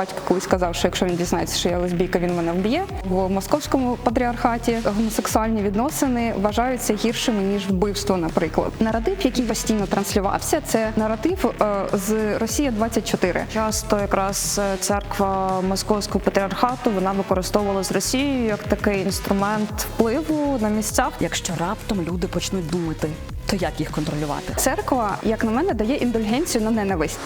батько колись сказав, що якщо він дізнається, що я лесбійка, він мене вб'є. В московському патріархаті гомосексуальні відносини вважаються гіршими ніж вбивство, наприклад. Наратив, який постійно транслювався, це наратив е, з Росія 24 Часто якраз е, церква московського патріархату вона використовувала з Росією як такий інструмент впливу на місцях. Якщо раптом люди почнуть думати, то як їх контролювати? Церква, як на мене, дає індульгенцію на ненависть.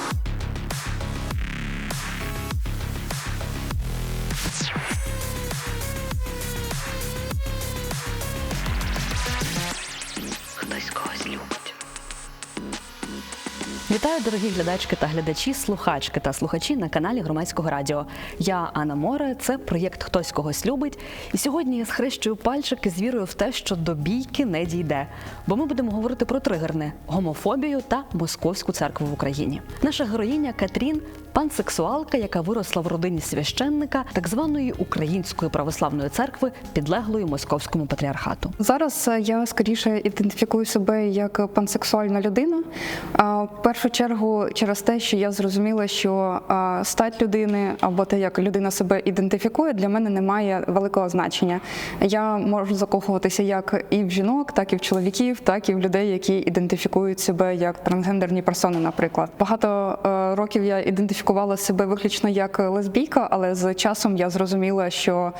Вітаю, дорогі глядачки та глядачі, слухачки та слухачі на каналі Громадського радіо. Я Анна Море. Це проєкт Хтось когось любить. І сьогодні я схрещую пальчики з вірою в те, що до бійки не дійде. Бо ми будемо говорити про тригерне гомофобію та московську церкву в Україні. Наша героїня Катрін пансексуалка, яка виросла в родині священника так званої української православної церкви, підлеглої московському патріархату. Зараз е, я скоріше ідентифікую себе як пансексуальна людина. В першу чергу через те, що я зрозуміла, що стать людини або те, як людина себе ідентифікує, для мене не має великого значення. Я можу закохуватися як і в жінок, так і в чоловіків, так і в людей, які ідентифікують себе як трансгендерні персони, наприклад. Багато е, років я ідентифікувала себе виключно як лесбійка, але з часом я зрозуміла, що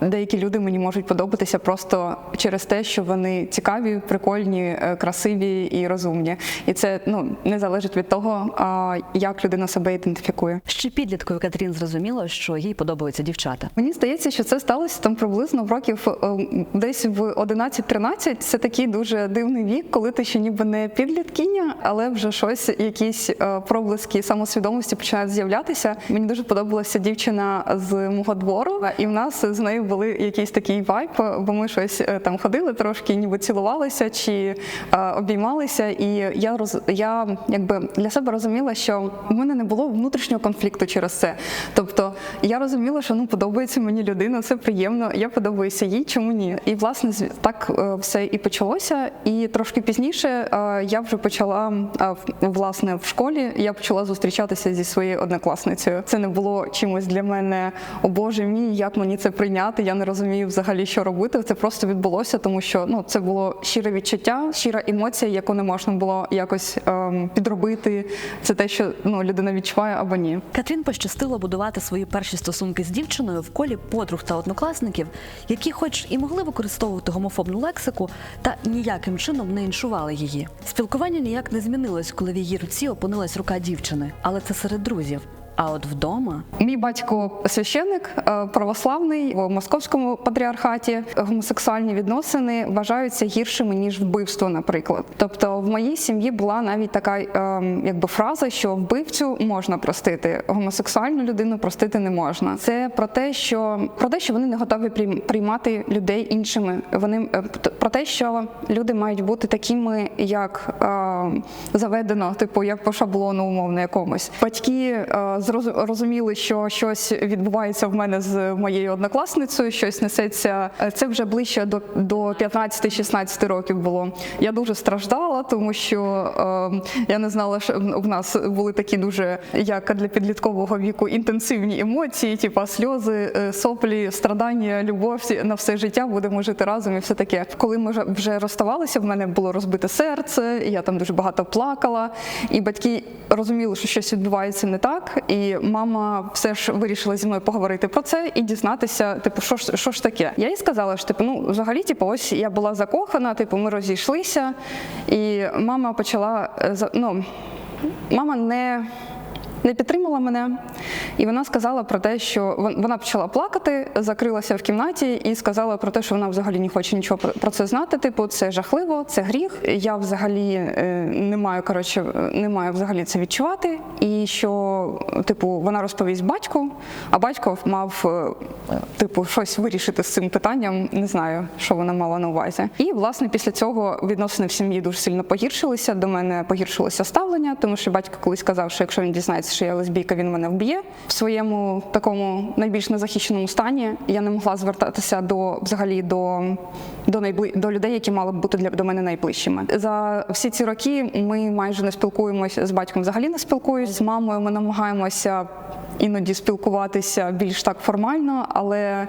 деякі люди мені можуть подобатися просто через те, що вони цікаві, прикольні, е, красиві і розумні. І це ну не залежить від того, як людина себе ідентифікує. Ще підліткою Катрін зрозуміла, що їй подобаються дівчата. Мені здається, що це сталося там приблизно в років е, десь в 11-13. Це такий дуже дивний вік, коли ти ще ніби не підліткиня, але вже щось, якісь е, проблиски самосвідомості починають з'являтися. Мені дуже подобалася дівчина з мого двору, і в нас з нею були якийсь такий вайб, бо ми щось е, там ходили трошки, ніби цілувалися чи е, обіймалися. І я роз я якби для себе розуміла, що в мене не було внутрішнього конфлікту через це. Тобто я розуміла, що ну подобається мені людина, це приємно. Я подобаюся їй, чому ні? І власне так е, все і почалося. І трошки пізніше я вже почала власне в школі. Я почала зустрічатися зі своєю однокласницею. Це не було чимось для мене, о Боже мій, як мені це прийняти. Я не розумію взагалі, що робити. Це просто відбулося, тому що ну це було щире відчуття, щира емоція, яку не можна було якось ем, підробити. Це те, що ну людина відчуває або ні. Катрін пощастило будувати свої перші стосунки з дівчиною в колі подруг та однокласників, які, хоч і могли використовувати гомофобну лексику, та ніяким чином не іншували її. Спілкування ніяк не змінилось, коли в її руці опинилась рука дівчини, але це серед друзів. А от вдома Мій батько священник е, православний в московському патріархаті. Гомосексуальні відносини вважаються гіршими ніж вбивство, наприклад. Тобто, в моїй сім'ї була навіть така ем, якби фраза, що вбивцю можна простити, гомосексуальну людину простити не можна. Це про те, що про те, що вони не готові прийм- приймати людей іншими. Вони е, про те, що люди мають бути такими, як е, заведено, типу як по шаблону, умовно якомусь. Батьки е, розуміли, що щось відбувається в мене з моєю однокласницею, щось несеться. Е, Це вже ближче до, до 15-16 років було. Я дуже страждала, тому що е, я не знала, що в нас були такі дуже, як для підліткового віку, інтенсивні емоції, типу сльози, е, соплі, страдання, любов на все життя. Будемо жити разом і все таке. Коли ми вже- розставалися, в мене було розбите серце, я там дуже багато плакала. І батьки розуміли, що щось відбувається не так. І мама все ж вирішила зі мною поговорити про це і дізнатися, типу, що ж що ж таке. Я їй сказала, що типу, ну взагалі, типу, ось я була закохана, типу, ми розійшлися, і мама почала е, ну, мама не. Не підтримала мене, і вона сказала про те, що вон- вона почала плакати, закрилася в кімнаті і сказала про те, що вона взагалі не хоче нічого про- це знати. Типу, це жахливо, це гріх. Я взагалі е, не маю коротше, не маю взагалі це відчувати. І що, типу, вона розповість батьку, а батько мав е, типу щось вирішити з цим питанням. Не знаю, що вона мала на увазі. І власне після цього відносини в сім'ї дуже сильно погіршилися. До мене погіршилося ставлення, тому що батько колись сказав, що якщо він дізнається, що я лесбійка, він мене вб'є. В своєму такому найбільш незахищеному стані я не могла звертатися до взагалі до, до, найбли... до людей, які мали б бути для до мене найближчими. За всі ці роки ми майже не спілкуємося з батьком. Взагалі не спілкуюсь з мамою. Ми намагаємося іноді спілкуватися більш так формально, але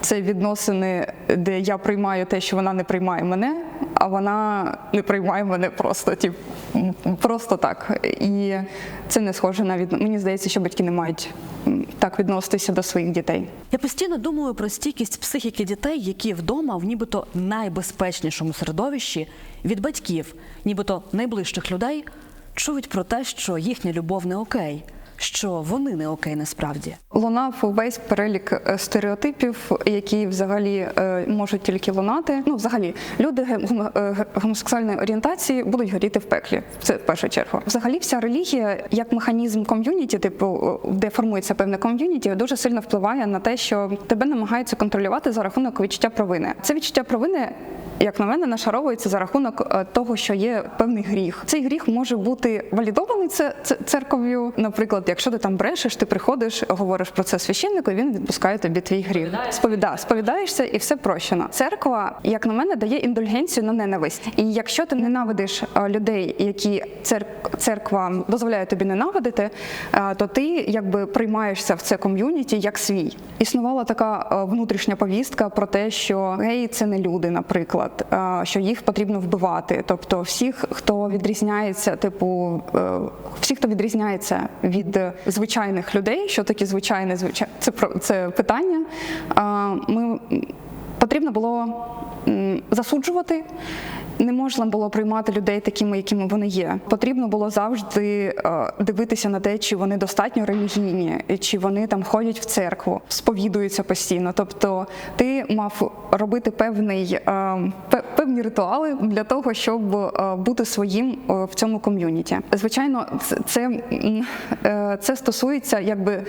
це відносини, де я приймаю те, що вона не приймає мене, а вона не приймає мене просто, м, просто так. І це не схоже на від... Мені здається, що батьки не мають так відноситися до своїх дітей. Я постійно думаю про стійкість психіки дітей, які вдома в нібито найбезпечнішому середовищі від батьків, нібито найближчих людей, чують про те, що їхня любов не окей, що вони не окей насправді. Лунав весь перелік е, стереотипів, які взагалі е, можуть тільки лунати. Ну, взагалі, люди е, гомосексуальної орієнтації будуть горіти в пеклі. Це в першу чергу. Взагалі, вся релігія, як механізм ком'юніті, типу, де формується певне ком'юніті, дуже сильно впливає на те, що тебе намагаються контролювати за рахунок відчуття провини. Це відчуття провини. Як на мене, нашаровується за рахунок е, того, що є певний гріх. Цей гріх може бути валідований це, це церков'ю. Наприклад, якщо ти там брешеш, ти приходиш, говориш про це священнику, і він відпускає тобі твій гріх. Сповіда, сповідаєшся, і все прощено. Церква, як на мене, дає індульгенцію на ненависть. І якщо ти ненавидиш е, людей, які церква дозволяє тобі ненавидити, е, то ти якби приймаєшся в це ком'юніті як свій. Існувала така внутрішня повістка про те, що геї це не люди, наприклад, е, що їх потрібно вбивати. Тобто, всіх, хто відрізняється, типу, всіх, хто відрізняється від е, звичайних людей, що такі звичайне звичай... це про це питання. е, Ми потрібно було засуджувати. Не можна було приймати людей такими, якими вони є. Потрібно було завжди е, дивитися на те, чи вони достатньо релігійні, чи вони там ходять в церкву, сповідуються постійно. Тобто, ти мав робити певний е, певні ритуали для того, щоб е, бути своїм е, в цьому ком'юніті. Звичайно, це, е, це стосується якби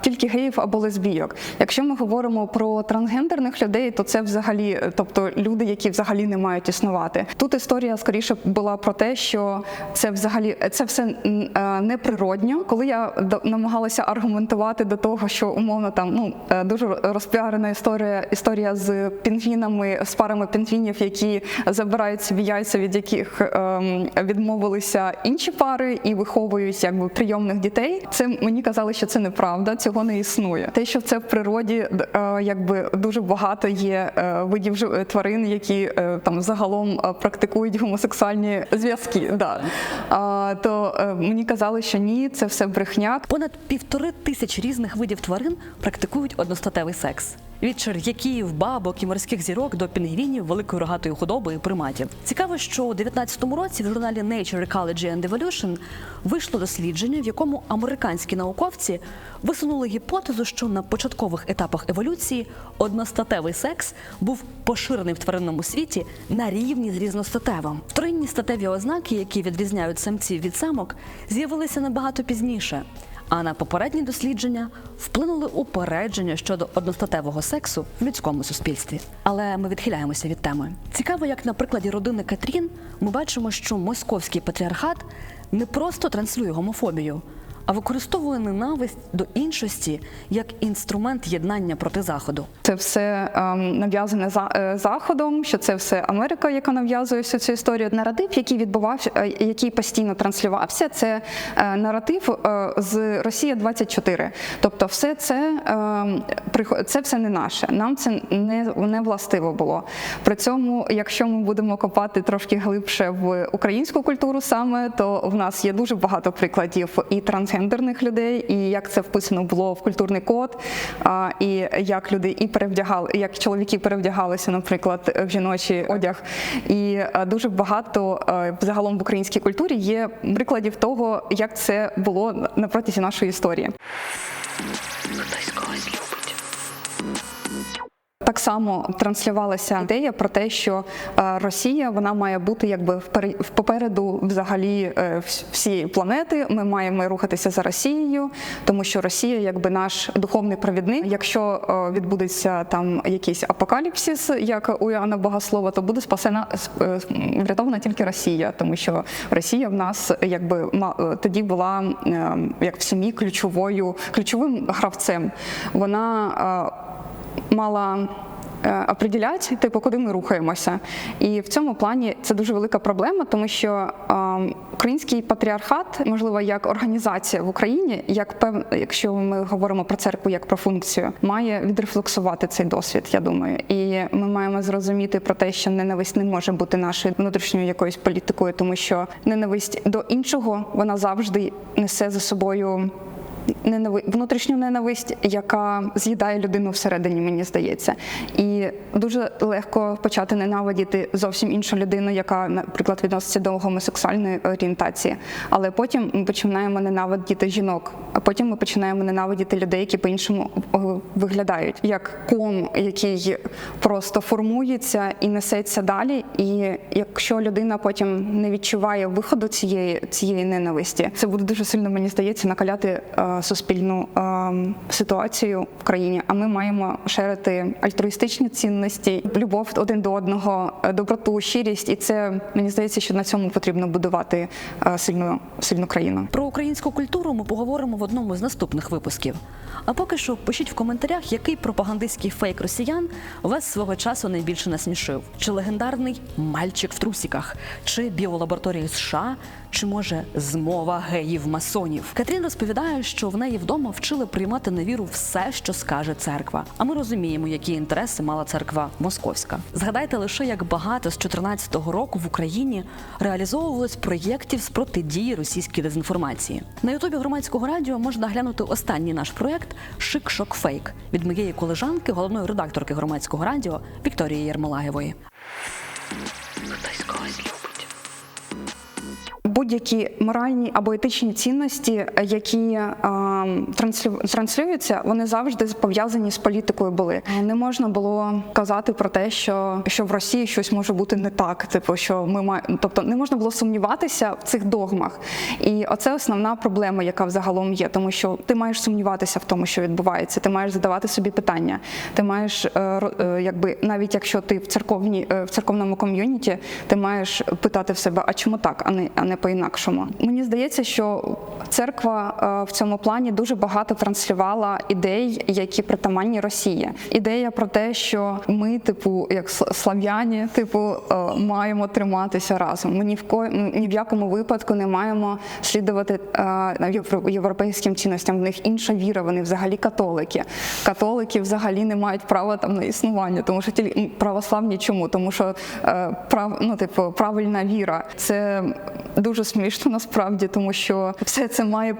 тільки геїв або лесбійок. Якщо ми говоримо про трансгендерних людей, то це взагалі, тобто люди, які взагалі не мають існувати. Тут історія скоріше була про те, що це взагалі це все неприродньо. Коли я намагалася аргументувати до того, що умовно там ну дуже розпіарена історія історія з пінгвінами, з парами пінгвінів, які забирають собі яйця, від яких ем, відмовилися інші пари і виховують якби прийомних дітей. Це мені казали, що це неправда, цього не існує. Те, що це в природі, е, якби дуже багато є е, видів тварин, які е, там загалом практикують гомосексуальні зв'язки. Да. То мені казали, що ні, це все брехня. Понад півтори тисячі різних видів тварин практикують одностатевий секс. Від черв'яків, бабок і морських зірок до пінгвінів, великої рогатої худоби і приматів. Цікаво, що у 19-му році в журналі Nature Ecology and Evolution вийшло дослідження, в якому американські науковці висунули гіпотезу, що на початкових етапах еволюції одностатевий секс був поширений в тваринному світі на рівні з різностатевим. Вторинні статеві ознаки, які відрізняють самців від самок, з'явилися набагато пізніше. А на попередні дослідження вплинули упередження щодо одностатевого сексу в людському суспільстві. Але ми відхиляємося від теми. Цікаво, як на прикладі родини Катрін ми бачимо, що московський патріархат не просто транслює гомофобію, а використовує ненависть до іншості як інструмент єднання проти заходу. Це все ем, нав'язане за, е, заходом, що це все Америка, яка нав'язує всю цю історію. Наратив, який відбувався, е, який постійно транслювався, це е, наратив е, з Росія 24 Тобто, все це прихо- це все не наше. Нам це не, не властиво було. При цьому, якщо ми будемо копати трошки глибше в українську культуру, саме то в нас є дуже багато прикладів і трансгендерних людей, і як це вписано було в культурний код, а, і як люди і перевдягали, як чоловіки перевдягалися, наприклад, в жіночий одяг. І дуже багато загалом в українській культурі є прикладів того, як це було на- на протязі нашої історії. Так само транслювалася ідея про те, що е, Росія вона має бути якби в- попереду взагалі е, всієї планети. Ми маємо рухатися за Росією, тому що Росія якби наш духовний провідник. Якщо е, відбудеться там якийсь апокаліпсис, як у Іоанна Богослова, то буде спасена врятована тільки Росія, тому що Росія в нас якби тоді була е, як в сім'ї ключовою ключовим гравцем. Вона мала е, определяти, типу, куди ми рухаємося. І в цьому плані це дуже велика проблема, тому що е, український патріархат, можливо, як організація в Україні, як пев, якщо ми говоримо про церкву як про функцію, має відрефлексувати цей досвід. Я думаю, і ми маємо зрозуміти про те, що ненависть не може бути нашою внутрішньою якоюсь політикою, тому що ненависть до іншого вона завжди несе за собою ненави... внутрішню ненависть, яка з'їдає людину всередині, мені здається. І дуже легко почати ненавидіти зовсім іншу людину, яка, наприклад, відноситься до гомосексуальної орієнтації. Але потім ми починаємо ненавидіти жінок, а потім ми починаємо ненавидіти людей, які по-іншому е, виглядають, як ком, який просто формується і несеться далі. І якщо людина потім не відчуває виходу цієї цієї ненависті, це буде дуже сильно, мені здається, накаляти е, суспільну е, ситуацію в країні. А ми маємо шерити альтруїстичні цінності, любов один до одного, е, доброту, щирість, і це мені здається, що на цьому потрібно будувати е, сильну сильну країну. Про українську культуру ми поговоримо в одному з наступних випусків. А поки що пишіть в коментарях, який пропагандистський фейк росіян вас свого часу найбільше насмішив: чи легендарний мальчик в трусіках, чи біолабораторії США, чи може змова геїв-масонів. Катрін розповідає, що в неї вдома вчили приймати на віру все, що скаже церква. А ми розуміємо, які інтереси мала церква московська. Згадайте лише, як багато з 14-го року в Україні реалізовувалось проєктів з протидії російській дезінформації. На ютубі громадського радіо можна глянути останній наш проєкт Шик Шок Фейк від моєї колежанки, головної редакторки громадського радіо Вікторії Єрмолагєвої. Хтось. Будь-які моральні або етичні цінності, які е, транслюються, вони завжди пов'язані з політикою були. Не можна було казати про те, що, що в Росії щось може бути не так. Типу, що ми маємо, тобто не можна було сумніватися в цих догмах. І оце основна проблема, яка взагалом є, тому що ти маєш сумніватися в тому, що відбувається. Ти маєш задавати собі питання. Ти маєш, е, е, якби навіть якщо ти в церковній в церковному ком'юніті, ти маєш питати в себе, а чому так, а не а не по-інакшому. Мені здається, що церква е, в цьому плані дуже багато транслювала ідей, які притаманні Росії. Ідея про те, що ми, типу, як слав'яні, типу, е, маємо триматися разом. Ми ні в ко ні в якому випадку не маємо слідувати е, європейським цінностям. В них інша віра, вони взагалі католики. Католики взагалі не мають права там на існування, тому що тільки православні чому? Тому що прав, ну, типу, правильна віра. Це дуже смішно насправді, тому що все це має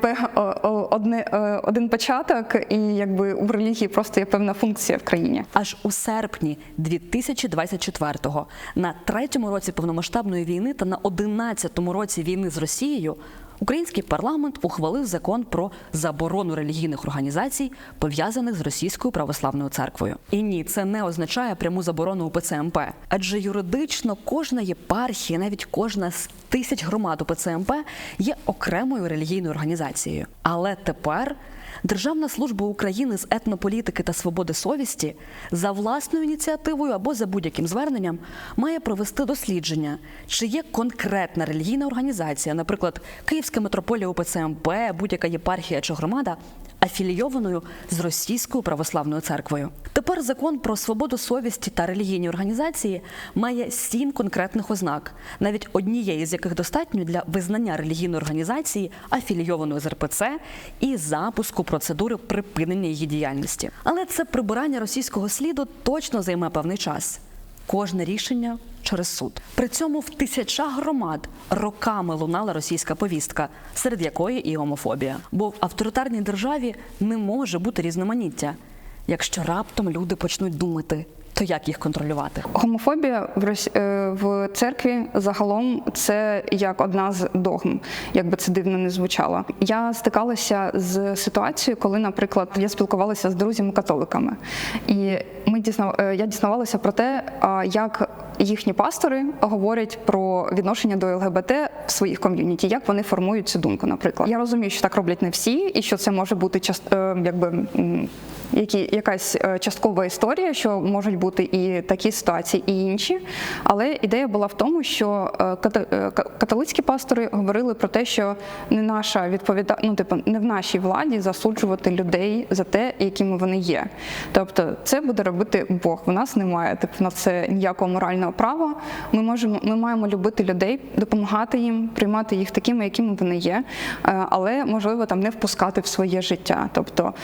одне, е, один початок, і якби у релігії просто є певна функція в країні. Аж у серпні 2024-го, на третьому році повномасштабної війни та на 11-му році війни з Росією, український парламент ухвалив закон про заборону релігійних організацій, пов'язаних з російською православною церквою. І ні, це не означає пряму заборону УПЦ МП, адже юридично кожна єпархія, навіть кожна з тисяч громад УПЦ МП є окремою релігійною організацією. Але тепер Державна служба України з етнополітики та свободи совісті за власною ініціативою або за будь-яким зверненням має провести дослідження, чи є конкретна релігійна організація, наприклад, Київська митрополія УПЦ МП, будь-яка єпархія чи громада, афілійованою з російською православною церквою. Тепер закон про свободу совісті та релігійні організації має сім конкретних ознак, навіть однієї з яких достатньо для визнання релігійної організації афілійованою з РПЦ і запуску процедури припинення її діяльності. Але це прибирання російського сліду точно займе певний час. Кожне рішення через суд. При цьому в тисячах громад роками лунала російська повістка, серед якої і гомофобія. Бо в авторитарній державі не може бути різноманіття. Якщо раптом люди почнуть думати, то як їх контролювати? Гомофобія в Рос... е, в церкві загалом це як одна з догм, як би це дивно не звучало. Я стикалася з ситуацією, коли, наприклад, я спілкувалася з друзями-католиками, і ми дізнав... е, я дізнавалася про те, як їхні пастори говорять про відношення до ЛГБТ в своїх ком'юніті, як вони формують цю думку. Наприклад, я розумію, що так роблять не всі, і що це може бути част... е, якби. Які, якась е, часткова історія, що можуть бути і такі ситуації, і інші. Але ідея була в тому, що е, е, католицькі пастори говорили про те, що не наша відповіда... ну, типу, не в нашій владі засуджувати людей за те, якими вони є. Тобто, це буде робити Бог. У нас немає типу на це ніякого морального права. Ми можемо, ми маємо любити людей, допомагати їм, приймати їх такими, якими вони є, але можливо там не впускати в своє життя, тобто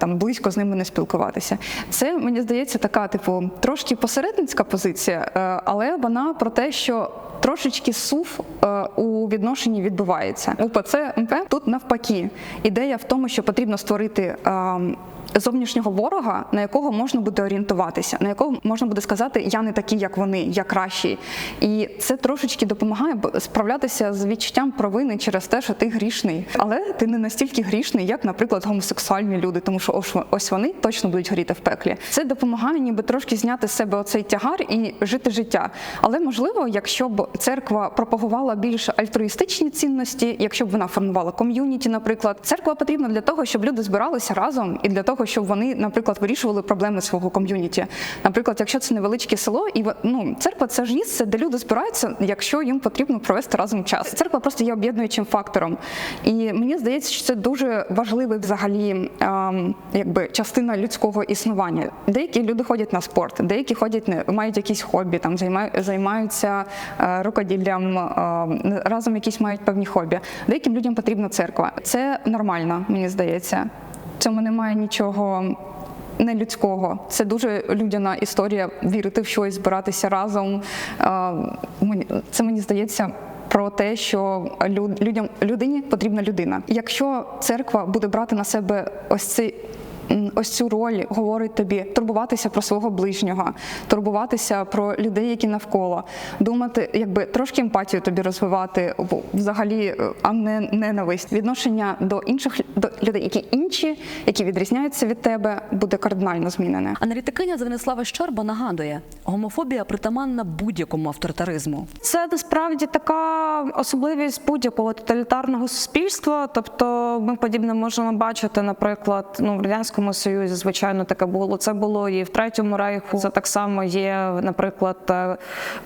там близько з ними не спілкуватися. Це мені здається така, типу, трошки посередницька позиція, е, але вона про те, що. Трошечки сув е, у відношенні відбувається. УПЦ МП тут навпаки. Ідея в тому, що потрібно створити ем, зовнішнього ворога, на якого можна буде орієнтуватися, на якого можна буде сказати Я не такий, як вони, я кращий. І це трошечки допомагає справлятися з відчуттям провини через те, що ти грішний. Але ти не настільки грішний, як, наприклад, гомосексуальні люди, тому що ось вони точно будуть горіти в пеклі. Це допомагає ніби трошки зняти з себе оцей тягар і жити життя. Але можливо, якщо б церква пропагувала більш альтруїстичні цінності, якщо б вона формувала ком'юніті, наприклад, церква потрібна для того, щоб люди збиралися разом і для того, щоб вони, наприклад, вирішували проблеми свого ком'юніті. Наприклад, якщо це невеличке село, і ну, церква це ж місце, де люди збираються, якщо їм потрібно провести разом час. Церква просто є об'єднуючим фактором. І мені здається, що це дуже важливий взагалі ем, якби частина людського існування. Деякі люди ходять на спорт, деякі ходять не мають якісь хобі, там займаються е, рукоділлям, е, разом якісь мають певні хобі. Деяким людям потрібна церква. Це нормально, мені здається. В цьому немає нічого. Нелюдського. Це дуже людяна історія вірити в щось, збиратися разом. Е, Це мені здається про те, що людям людині потрібна людина. Якщо церква буде брати на себе ось цей. Ось цю роль говорить тобі турбуватися про свого ближнього, турбуватися про людей, які навколо, думати, якби трошки емпатію тобі розвивати, взагалі, е, а не ненависть. Відношення до інших до людей, які інші, які відрізняються від тебе, буде кардинально змінене. Аналітикиня Звенислава Щорба нагадує, гомофобія притаманна будь-якому авторитаризму. Це насправді така особливість будь-якого тоталітарного суспільства. Тобто, ми подібне можемо бачити, наприклад, ну в радянському союзі, звичайно, таке було. Це було і в третьому рейху. Це так само є, наприклад, е,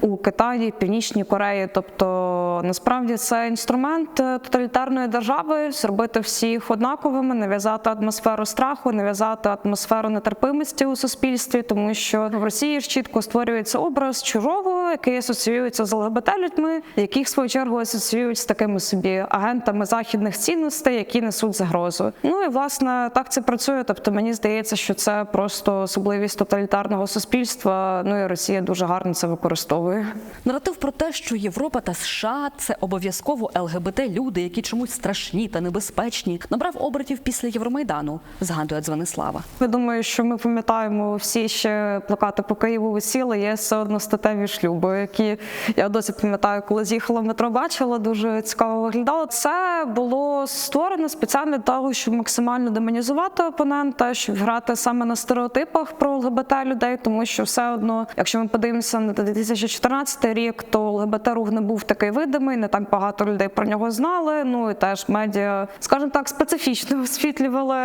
у Китаї, Північній Кореї. Тобто, насправді це інструмент е, тоталітарної держави зробити всіх однаковими, нав'язати атмосферу страху, нав'язати атмосферу нетерпимості у суспільстві, тому що в Росії ж чітко створюється образ чужого, який асоціюється з ЛГБТ людьми, яких в свою чергу асоціюють з такими собі агентами західних цінностей, які несуть загрозу. Ну і власне так це працює. Тобто мені здається, що це просто особливість тоталітарного суспільства. Ну і Росія дуже гарно це використовує. Наратив про те, що Європа та США це обов'язково ЛГБТ люди, які чомусь страшні та небезпечні, набрав обертів після Євромайдану, згадує Дзвонислава. Я думаю, що ми пам'ятаємо всі ще плакати по Києву висіли. Є все одностатеві шлюби, які я досі пам'ятаю, коли з'їхала метро, бачила дуже цікаво виглядало. Це було створено спеціально для того, щоб максимально демонізувати опонента, щоб грати саме на стереотипах про ЛГБТ людей, тому що все одно, якщо ми подивимося на 2014 рік, то ЛГБТ рух не був такий видимий, не так багато людей про нього знали. Ну і теж медіа, скажімо так, специфічно освітлювали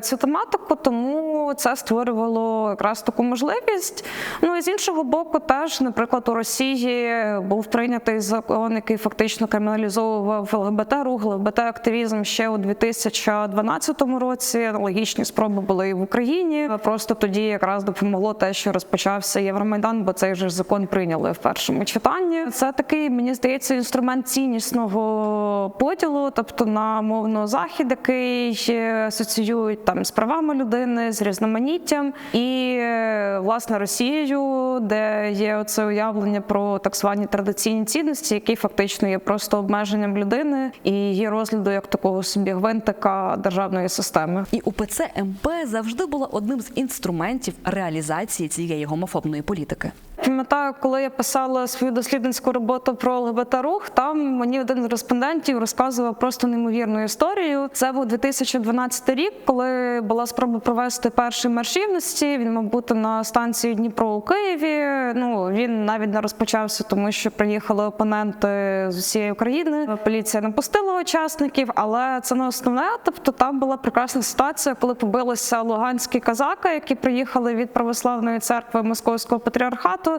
цю тематику, тому це створювало якраз таку можливість. Ну і з іншого боку, теж, наприклад, у Росії був прийнятий закон, який фактично криміналізовував ЛГБТ рух, ЛГБТ активізм ще у 2012 році. Аналогічні спроби були і в Україні. Просто тоді якраз допомогло те, що розпочався Євромайдан, бо цей же закон прийняли в першому читанні. Це такий, мені здається, інструмент ціннісного поділу, тобто на мовно захід, який е, асоціюють там з правами людини, з різноманіттям, і е, власне Росією, де є оце уявлення про так звані традиційні цінності, які фактично є просто обмеженням людини і її розгляду як такого собі гвинтика державної системи. І УПЦ МП завжди була одним з інструментів реалізації цієї гомофобної політики. Пам'ятаю, коли я писала свою дослідницьку роботу про ЛГБТ рух, там мені один з респондентів розказував просто неймовірну історію. Це був 2012 рік, коли була спроба провести перший марш рівності. Він мав бути на станції Дніпро у Києві. Ну він навіть не розпочався, тому що приїхали опоненти з усієї України. Поліція не пустила учасників, але це не основне. Тобто там була прекрасна ситуація, коли побилися луганські казаки, які приїхали від православної церкви Московського патріархату,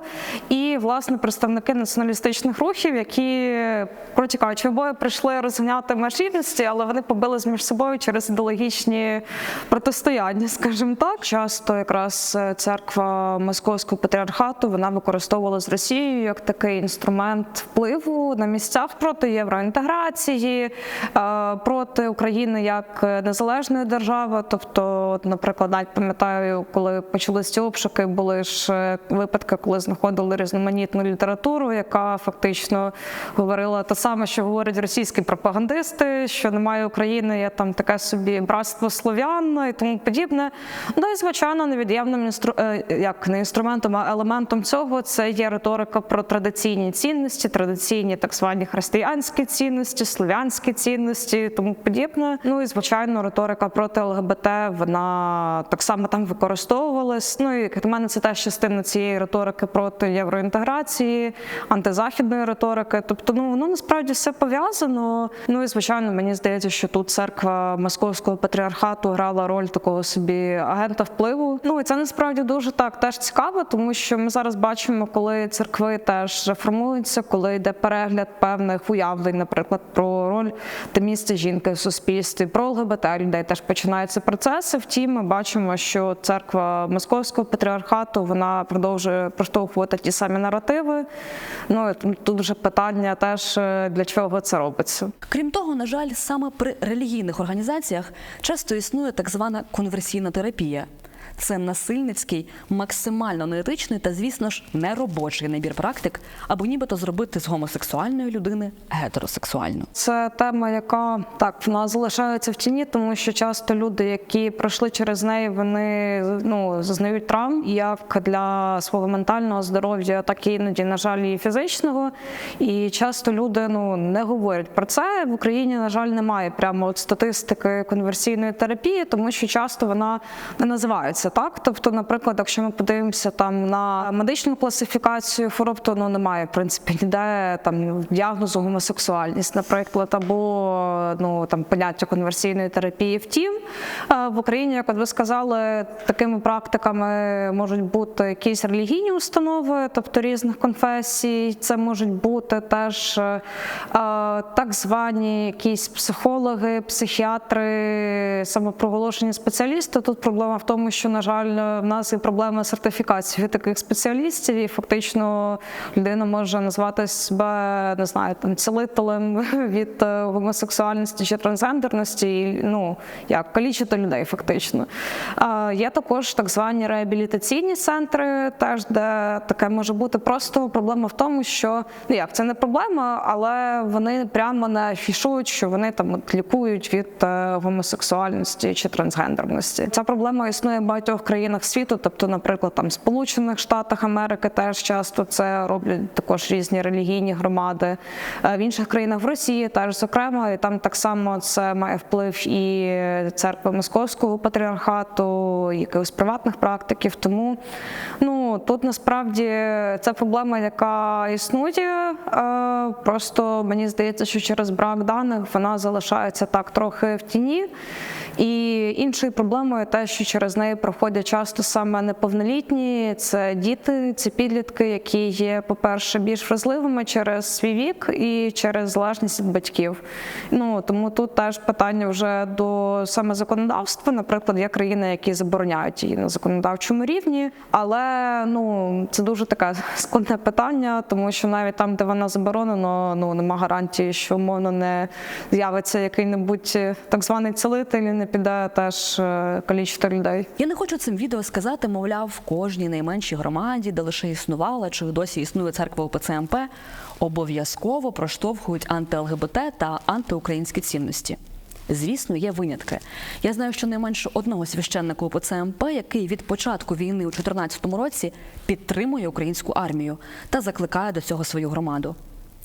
і власне представники націоналістичних рухів, які коротше кажучи, обоє прийшли розганяти марш рівності, але вони побились між собою через ідеологічні протистояння, скажімо так. Часто якраз е, церква Московського патріархату вона використовувалась Росією як такий інструмент впливу на місцях проти євроінтеграції, е, проти України як незалежної держави. Тобто, наприклад, навіть пам'ятаю, коли почалися обшуки, були ж е, випадки, коли знаходили різноманітну літературу, яка фактично говорила те саме, що говорять російські пропагандисти, що немає України, є там таке собі братство слов'ян і тому подібне. Ну і звичайно, невід'ємним інстру... е, як не інструментом, а елементом цього це є риторика про традиційні цінності, традиційні так звані християнські цінності, слов'янські цінності, тому подібне. Ну і звичайно, риторика проти ЛГБТ вона так само там використовувалась. Ну і як мене, це теж частина цієї риторики проти євроінтеграції, антизахідної риторики. Тобто, ну воно насправді все пов'язано. Ну і звичайно, мені здається, що тут церква московського патріархату грала роль такого собі агента впливу. Ну і це насправді дуже так теж цікаво, тому що ми зараз бачимо, коли церкви теж реформуються, коли йде перегляд певних уявлень, наприклад, про роль та місце жінки в суспільстві, про ЛГБТ людей теж починаються процеси. Втім, ми бачимо, що церква московського патріархату вона продовжує проштовхувати ті самі наративи. Ну тут вже питання теж е, для чого це робиться. Крім того, на жаль, саме при релігійних організаціях часто існує так звана конверсійна терапія. Це насильницький, максимально неетичний та, звісно ж, неробочий набір практик, аби нібито зробити з гомосексуальної людини гетеросексуальну. Це тема, яка так вона залишається в тіні, тому що часто люди, які пройшли через неї, вони ну зазнають травм як для свого ментального здоров'я, так і іноді, на жаль, і фізичного. І часто люди ну не говорять про це. В Україні, на жаль, немає прямо от статистики конверсійної терапії, тому що часто вона не називається так. Тобто, наприклад, якщо ми подивимося там на медичну класифікацію хвороб, то ну немає в принципі ніде там діагнозу гомосексуальність, наприклад, або ну там поняття конверсійної терапії. Втім, е, в Україні, як от ви сказали, такими практиками можуть бути якісь релігійні установи, тобто різних конфесій. Це можуть бути теж е, так звані якісь психологи, психіатри, самопроголошені спеціалісти. Тут проблема в тому, що на жаль, в нас є проблема з сертифікацією таких спеціалістів, і фактично людина може назвати себе не знаю там цілителем від е, гомосексуальності чи трансгендерності, і, ну як калічити людей, фактично. Є також так звані реабілітаційні центри, теж де таке може бути. Просто проблема в тому, що ну як це не проблема, але вони прямо не афішують, що вони там от лікують від е, гомосексуальності чи трансгендерності. Ця проблема існує в багатьох країнах світу, тобто, наприклад, там Сполучених Штатах Америки теж часто це роблять також різні релігійні громади. Е, В інших країнах в Росії теж зокрема, і там так само це має вплив і церкви Московського патріархату, і якихось приватних практиків. Тому ну тут насправді це проблема, яка існує. е, Просто мені здається, що через брак даних вона залишається так трохи в тіні. І іншою проблемою те, що через неї проходять часто саме неповнолітні, це діти, це підлітки, які є, по-перше, більш вразливими через свій вік і через залежність від батьків. Ну тому тут теж питання вже до саме законодавства. Наприклад, є країни, які забороняють її на законодавчому рівні, але ну це дуже таке складне питання, тому що навіть там, де вона заборонена, ну нема гарантії, що умовно не з'явиться який-небудь так званий цілитель не піде теж е, калічити людей. Я не хочу цим відео сказати, мовляв, в кожній найменшій громаді, де лише існувала чи досі існує церква УПЦ МП, обов'язково проштовхують анти-ЛГБТ та антиукраїнські цінності. Звісно, є винятки. Я знаю, що не менше одного священника УПЦ МП, який від початку війни у 2014 році підтримує українську армію та закликає до цього свою громаду.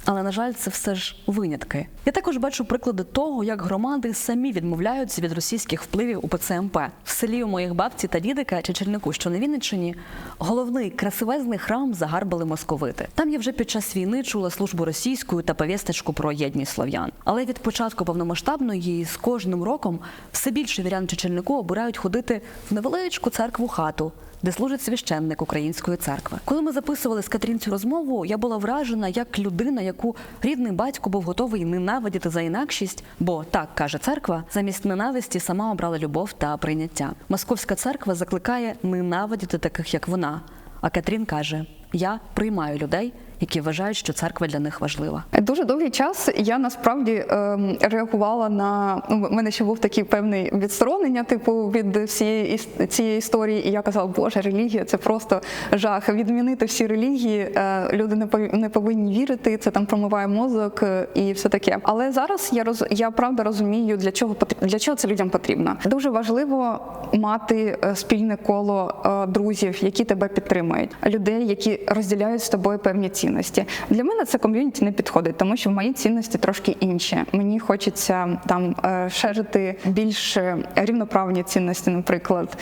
Але на жаль, це все ж винятки. Я також бачу приклади того, як громади самі відмовляються від російських впливів у ПЦМП. В селі у моїх бабці та дідика Чечельнику, що на Вінниччині, головний красивезний храм загарбали московити. Там я вже під час війни чула службу російською та повісточку про єдність слов'ян. Але від початку повномасштабної з кожним роком все більше вірян Чечельнику обирають ходити в невеличку церкву хату де служить священник української церкви. Коли ми записували з Катрін цю розмову, я була вражена як людина, яку рідний батько був готовий ненавидіти за інакшість, бо так каже церква, замість ненависті сама обрала любов та прийняття. Московська церква закликає ненавидіти таких, як вона. А Катрін каже: Я приймаю людей, які вважають, що церква для них важлива. Дуже довгий час я насправді ем, реагувала на ну, мене ще був такий певний відсторонення, типу від всієї цієї історії. І я казала, Боже, релігія це просто жах. Відмінити всі релігії. е, Люди не не повинні вірити. Це там промиває мозок е, і все таке. Але зараз я роз я правда розумію, для чого для чого це людям потрібно. Дуже важливо мати е, спільне коло е, друзів, які тебе підтримують, людей, які розділяють з тобою певні цінності. Для мене це ком'юніті не підходить, тому що мої цінності трошки інші. Мені хочеться там шерити більш рівноправні цінності, наприклад,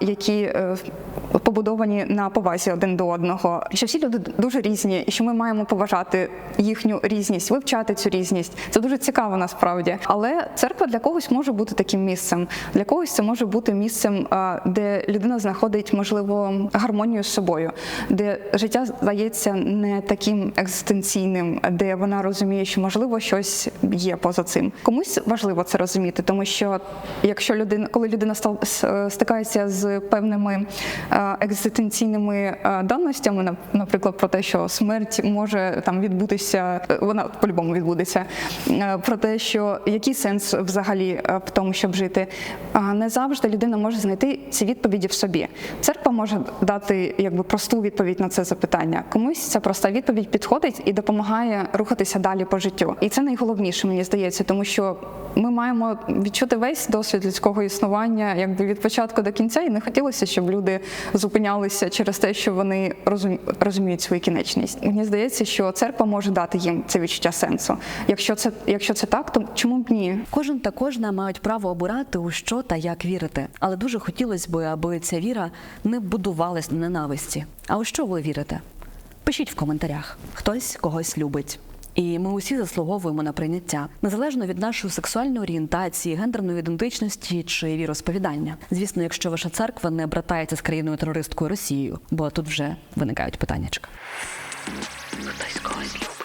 які е, побудовані на повазі один до одного. Що всі люди дуже різні, і що ми маємо поважати їхню різність, вивчати цю різність. Це дуже цікаво насправді. Але церква для когось може бути таким місцем. Для когось це може бути місцем, де людина знаходить можливо гармонію з собою, де життя здається не таким екзистенційним, де вона розуміє, що можливо щось є поза цим. Комусь важливо це розуміти, тому що якщо людина, коли людина стал- стикається з певними е, екзистенційними е, данностями, наприклад, про те, що смерть може там відбутися, е, вона по-любому відбудеться. е, Про те, що який сенс взагалі в тому, щоб жити, не завжди людина може знайти ці відповіді в собі. Церква може дати якби просту відповідь на це запитання. Комусь ця проста відповідь підходить і допомагає рухатися далі по життю. І це найголовніше, мені здається, тому що ми маємо відчути весь досвід людського існування, якби від початку до кінця, і не хотілося, щоб люди зупинялися через те, що вони розуміють свою кінечність. Мені здається, що церква може дати їм це відчуття сенсу. Якщо це, якщо це так, то чому б ні? Кожен та кожна мають право обирати у що та як вірити. Але дуже хотілося б, аби ця віра не будувалась на ненависті. А у що ви вірите? Пишіть в коментарях. Хтось когось любить. І ми усі заслуговуємо на прийняття, незалежно від нашої сексуальної орієнтації, гендерної ідентичності чи віросповідання. Звісно, якщо ваша церква не братається з країною терористкою Росією, бо тут вже виникають питаннячка. Хтось когось любить.